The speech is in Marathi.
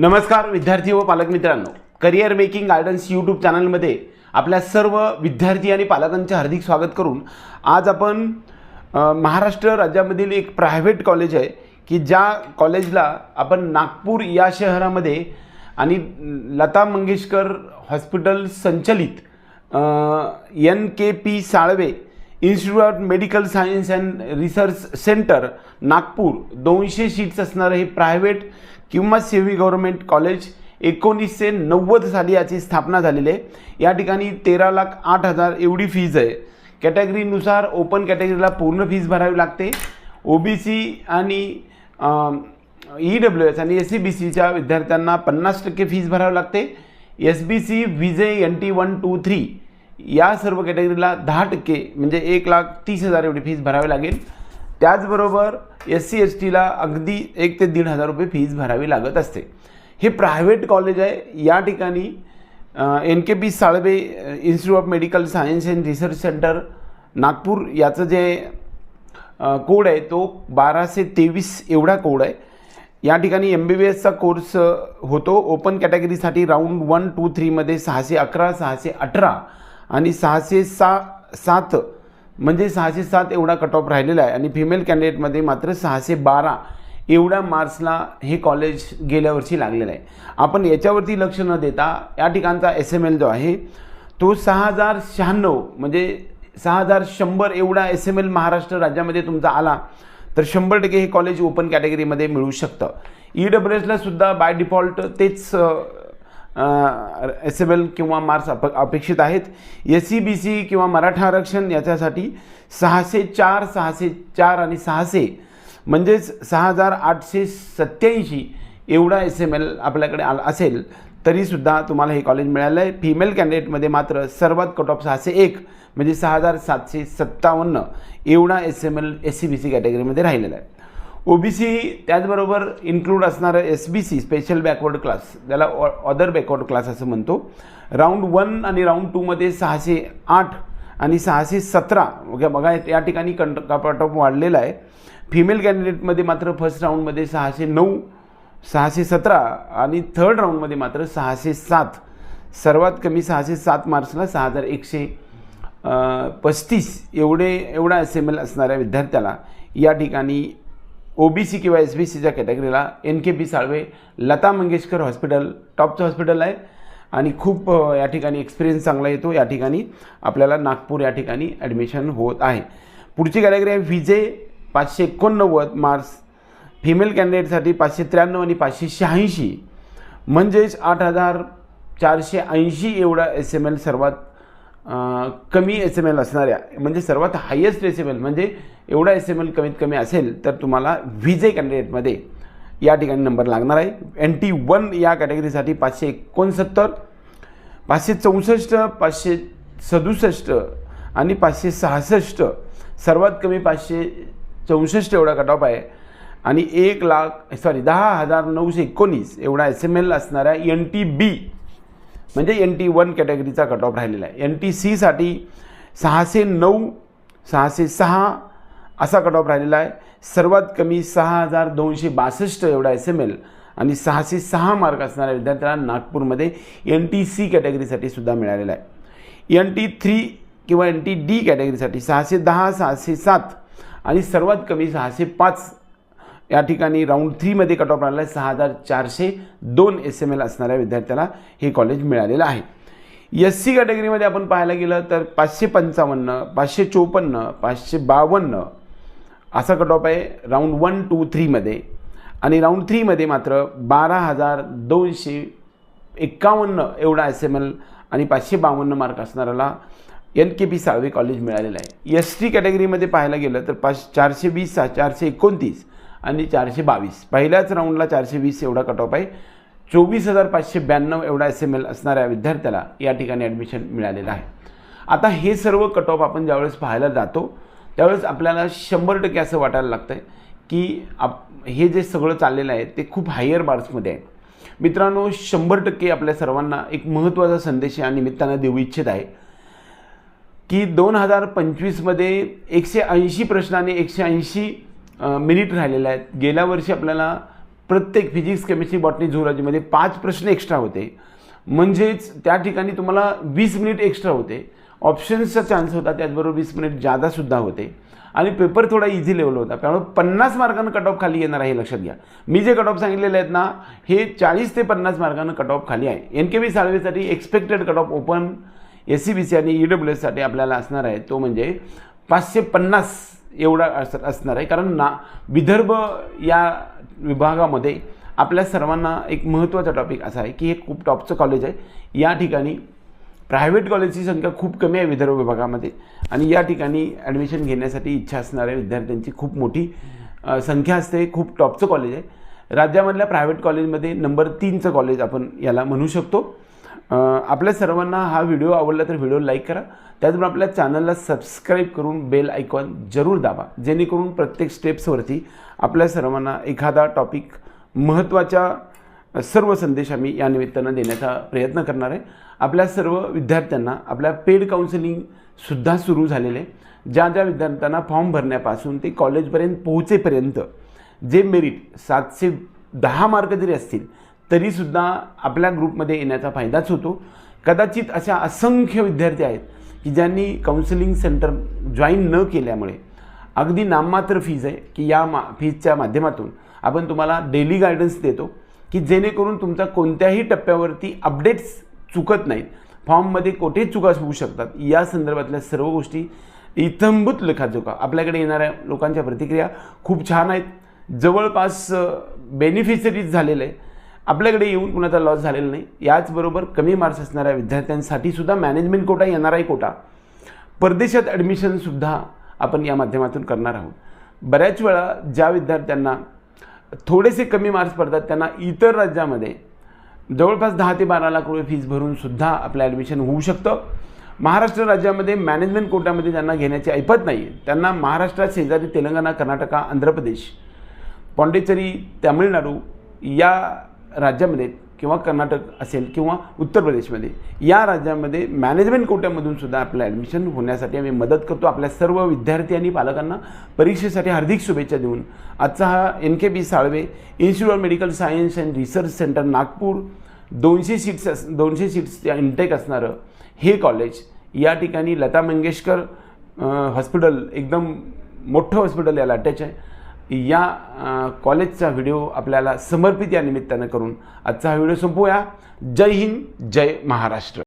नमस्कार विद्यार्थी व पालक मित्रांनो. करिअर मेकिंग गायडन्स यूट्यूब चॅनलमध्ये आपल्या सर्व विद्यार्थी आणि पालकांचे हार्दिक स्वागत करून आज आपण महाराष्ट्र राज्यामधील एक प्रायव्हेट कॉलेज आहे की ज्या कॉलेजला आपण नागपूर या शहरामध्ये आणि लता मंगेशकर हॉस्पिटल संचलित N K P Salve institute of medical science and research centre Nagpur. दोनशे सीट्स असणारं हे प्रायव्हेट किंवा सेव्ही गव्हर्नमेंट कॉलेज एकोणीसशे नव्वद साली याची स्थापना झालेली आहे. या ठिकाणी तेरा लाख आठ हजार एवढी फीज आहे. कॅटेगरीनुसार ओपन कॅटेगरीला पूर्ण फीज भरावी लागते. ओ बी सी आणि ई डब्ल्यू एस आणि एस सी बी सीच्या विद्यार्थ्यांना पन्नास टक्के फीज भरावी लागते. S B C VJ N T one two three या सर्व कॅटेगरीला दहा टक्के म्हणजे एक लाख तीस हजार एवढी फीज भरावी लागेल. त्याचबरोबर एस सी एस टीला अगदी एक ते दीड हजार रुपये फीज भरावी लागत असते. हे प्रायव्हेट कॉलेज आहे. या ठिकाणी N K P Salve institute of medical science and research centre Nagpur याचं जे कोड आहे तो बाराशे तेवीस एवढा कोड आहे. या ठिकाणी एम बी बी एसचा कोर्स होतो. ओपन कॅटेगरीसाठी राऊंड वन टू थ्रीमध्ये सहाशे अकरा सहाशे अठरा आणि सहाशे सा सात म्हणजे सहाशे सात एवढा कट ऑफ राहिलेला आहे. आणि फिमेल कॅन्डिडेटमध्ये मात्र सहाशे बारा एवढ्या मार्क्सला हे कॉलेज गेल्या वर्षी लागलेलं आहे. आपण याच्यावरती लक्ष न देता या ठिकाणचा एस एम एल जो आहे तो सहा हजार शहाण्णव म्हणजे सहा हजार शंभर एवढा एस एम एल महाराष्ट्र राज्यामध्ये तुमचा आला तर शंभर टक्के हे कॉलेज ओपन कॅटेगरीमध्ये मिळू शकतं. ई डब्ल्यू एसला सुद्धा बाय डिफॉल्ट तेच एस एम एल किंवा मार्क्स अप अपेक्षित आहेत. एस सी बी सी किंवा मराठा आरक्षण याच्यासाठी सहाशे चार सहाशे चार आणि सहाशे म्हणजेच सहा हजार आठशे सत्याऐंशी एवढा एस एम एल आपल्याकडे आला असेल तरीसुद्धा तुम्हाला हे कॉलेज मिळालं आहे फिमेल कॅन्डिडेटमध्ये मात्र सर्वात कट ऑफ सहाशे एक म्हणजे सहा हजार सातशे सत्तावन्न एवढा S M L S C B C कॅटेगरीमध्ये राहिलेला आहे. ओ बी सी त्याचबरोबर इन्क्लूड असणारं S B C special backward class ज्याला अदर बॅकवर्ड क्लास असं म्हणतो. राऊंड वन आणि राऊंड टूमध्ये सहाशे आठ आणि सहाशे सतरा. बघा बघा या ठिकाणी कंट कट ऑफ वाढलेला आहे. फिमेल कॅन्डिडेटमध्ये मात्र फर्स्ट राऊंडमध्ये सहाशे नऊ सहाशे सतरा आणि थर्ड राऊंडमध्ये मात्र सहाशे सात. सर्वात कमी सहाशे सात मार्क्सला सहा हजार एकशे पस्तीस. एवढे एवढा एस एम एल असणाऱ्या विद्यार्थ्याला या ठिकाणी ओ बी सी किंवा एस बी सीच्या कॅटेगरीला N K P Salve Lata Mangeshkar hospital टॉपचं hospital आहे. आणि खूप या ठिकाणी एक्सपिरियन्स चांगला येतो. या ठिकाणी आपल्याला नागपूर या ठिकाणी ॲडमिशन होत आहे. पुढची कॅटेगरी आहे विजय पाचशे एकोणनव्वद मार्क्स. फिमेल कॅन्डिडेटसाठी पाचशे त्र्याण्णव आणि पाचशे शहाऐंशी. म्हणजेच आठ हजार चारशे ऐंशी एवढा एस एम एल सर्वात कमी एस एम एल असणाऱ्या म्हणजे सर्वात हायेस्ट एस एम एल म्हणजे एवढा एस एम एल कमीत कमी असेल तर तुम्हाला व्हिजे कॅन्डिडेटमध्ये या ठिकाणी नंबर लागणार आहे. एन टी वन या कॅटेगरीसाठी पाचशे एकोणसत्तर पाचशे चौसष्ट पाचशे सदुसष्ट आणि पाचशे सहासष्ट. सर्वात कमी पाचशे चौसष्ट एवढा कट ऑफ आहे. आणि एक लाख सॉरी दहा हजार नऊशे एकोणीस एवढा एस एम एल असणाऱ्या एन टी बी म्हणजे एन टी वन कॅटेगरीचा कट ऑफ राहिलेला आहे. एन टी सीसाठी सहाशे नऊ सहाशे सहा असा कट ऑफ राहिलेला आहे. सर्वात कमी सहा हजार दोनशे बासष्ट एवढा एस एम एल आणि सहाशे सहा मार्क असणाऱ्या विद्यार्थ्यांना नागपूरमध्ये एन टी सी कॅटेगरीसाठी सुद्धा मिळालेला आहे. एन टी थ्री किंवा एन टी डी कॅटेगरीसाठी सहाशे दहा सहाशे सात आणि सर्वात कमी सहाशे पाच या ठिकाणी राऊंड थ्रीमध्ये कट ऑफ राहिला आहे सहा हजार चारशे दोन एस एम एल असणाऱ्या विद्यार्थ्याला हे कॉलेज मिळालेलं आहे. एस सी कॅटेगरीमध्ये आपण पाहायला गेलं तर पाचशे पंचावन्न पाचशे चोपन्न पाचशे बावन्न असा कट ऑफ आहे राऊंड वन टू थ्रीमध्ये आणि राऊंड थ्रीमध्ये मात्र बारा हजार दोनशे एकावन्न एवढा एस एम एल आणि पाचशे बावन्न mark असणाऱ्याला N K P Salve college मिळालेलं आहे. एस टी कॅटेगरीमध्ये पाहायला गेलं तर पाच चारशे वीस चारशे एकोणतीस आणि चारशे बावीस. पहिल्याच राऊंडला चारशे वीस एवढा कट ऑफ आहे. चोवीस हजार पाचशे ब्याण्णव एवढा एस एम एल असणाऱ्या विद्यार्थ्याला या ठिकाणी ॲडमिशन मिळालेलं आहे. आता हे सर्व कट ऑफ आपण ज्यावेळेस पाहायला जातो त्यावेळेस आपल्याला शंभर टक्के असं वाटायला लागतं आहे की आप हे जे सगळं चाललेलं आहे ते खूप हायर मार्क्समध्ये आहे. मित्रांनो शंभर टक्के आपल्या सर्वांना एक महत्त्वाचा संदेश या निमित्तानं देऊ इच्छित आहे की दोन हजार पंचवीसमध्ये एकशे ऐंशी प्रश्नाने एकशे ऐंशी मिनिट राहिलेलं आहेत. गेल्या वर्षी आपल्याला प्रत्येक फिजिक्स केमिस्ट्री बॉटनी झुलॉजीमध्ये पाच प्रश्न एक्स्ट्रा होते. म्हणजेच त्या ठिकाणी तुम्हाला वीस मिनिट एक्स्ट्रा होते. ऑप्शन्सचा चान्स होता त्याचबरोबर वीस मिनिट जादासुद्धा होते. आणि पेपर थोडा इझी लेवल होता. त्यामुळे पन्नास मार्कानं कट ऑफ खाली येणार आहे हे लक्षात घ्या. मी जे कट ऑफ सांगितलेले आहेत ना हे चाळीस ते पन्नास मार्कानं कट ऑफ खाली आहे. N K B साळवेसाठी expected cut off open S C B C आणि ई डब्ल्यू एससाठी आपल्याला असणार आहे. तो म्हणजे पाचशे पन्नास एवढा अस असणार आहे. कारण ना विदर्भ या विभागामध्ये आपल्या सर्वांना एक महत्त्वाचा टॉपिक असा आहे की हे खूप टॉपचं कॉलेज आहे. या ठिकाणी प्रायव्हेट कॉलेजची संख्या खूप कमी आहे विदर्भ विभागामध्ये. आणि या ठिकाणी ॲडमिशन घेण्यासाठी इच्छा असणाऱ्या विद्यार्थ्यांची खूप मोठी संख्या असते. खूप टॉपचं कॉलेज आहे. राज्यामधल्या प्रायव्हेट कॉलेजमध्ये नंबर तीनचं कॉलेज आपण याला म्हणू शकतो. आपल्या सर्वांना हा व्हिडिओ आवडला तर व्हिडिओ लाईक करा. त्याचबरोबर आपल्या चॅनलला सबस्क्राईब करून बेल आयकॉन जरूर दाबा. जेणेकरून प्रत्येक स्टेप्सवरती आपल्या सर्वांना एखादा टॉपिक महत्त्वाच्या सर्व संदेश आम्ही या निमित्तानं देण्याचा प्रयत्न करणार आहे. आपल्या सर्व विद्यार्थ्यांना आपल्या पेड काउन्सिलिंगसुद्धा सुरू झालेले. आहे ज्या ज्या विद्यार्थ्यांना फॉर्म भरण्यापासून ते कॉलेजपर्यंत पोहोचेपर्यंत जे मेरिट सातशे दहा मार्क जरी असतील तरीसुद्धा आपल्या ग्रुपमध्ये येण्याचा फायदाच होतो. कदाचित अशा असंख्य विद्यार्थी आहेत की ज्यांनी काउन्सिलिंग सेंटर जॉईन न केल्यामुळे अगदी नाममात्र फीज आहे की या मा फीजच्या माध्यमातून आपण तुम्हाला डेली गायडन्स देतो की जेणेकरून तुमचा कोणत्याही टप्प्यावरती अपडेट्स चुकत नाहीत. फॉर्ममध्ये कोठे चुका होऊ शकतात? या संदर्भातल्या सर्व गोष्टी इतंभूत लेखाजोखा. आपल्याकडे येणाऱ्या लोकांच्या प्रतिक्रिया खूप छान आहेत. जवळपास बेनिफिशरीज झालेलं आहे आपल्याकडे येऊन कुणाचा लॉस झालेला नाही. याचबरोबर कमी मार्क्स असणाऱ्या विद्यार्थ्यांसाठी सुद्धा मॅनेजमेंट कोटा येणार आहे कोटा परदेशात ॲडमिशनसुद्धा आपण या माध्यमातून करणार आहोत. बऱ्याच वेळा ज्या विद्यार्थ्यांना थोडेसे कमी मार्क्स पडतात त्यांना इतर राज्यामध्ये जवळपास दहा ते बारा लाख रुपये फीज भरूनसुद्धा आपलं ॲडमिशन होऊ शकतं. महाराष्ट्र राज्यामध्ये मॅनेजमेंट कोटामध्ये त्यांना घेण्याची ऐपत नाही आहे त्यांना महाराष्ट्रात शेजारी तेलंगणा कर्नाटका आंध्र प्रदेश पॉंडिचेरी तामिळनाडू या राज्यामध्ये किंवा कर्नाटक असेल किंवा उत्तर प्रदेशमध्ये या राज्यामध्ये मॅनेजमेंट कोट्यामधून सुद्धा आपलं ॲडमिशन होण्यासाठी आम्ही मदत करतो. आपल्या सर्व विद्यार्थी आणि पालकांना परीक्षेसाठी हार्दिक शुभेच्छा देऊन. आजचा हा N K B Salve institute of medical science and research centre Nagpur. दोनशे सीट्स अस दोनशे सीट्स इंटेक असणारं हे कॉलेज या ठिकाणी लता मंगेशकर हॉस्पिटल एकदम मोठं हॉस्पिटल याला अटॅच आहे. या कॉलेजचा व्हिडिओ आपल्याला समर्पित या निमित्तानं करून आजचा हा व्हिडिओ संपवूया जय हिंद जय महाराष्ट्र.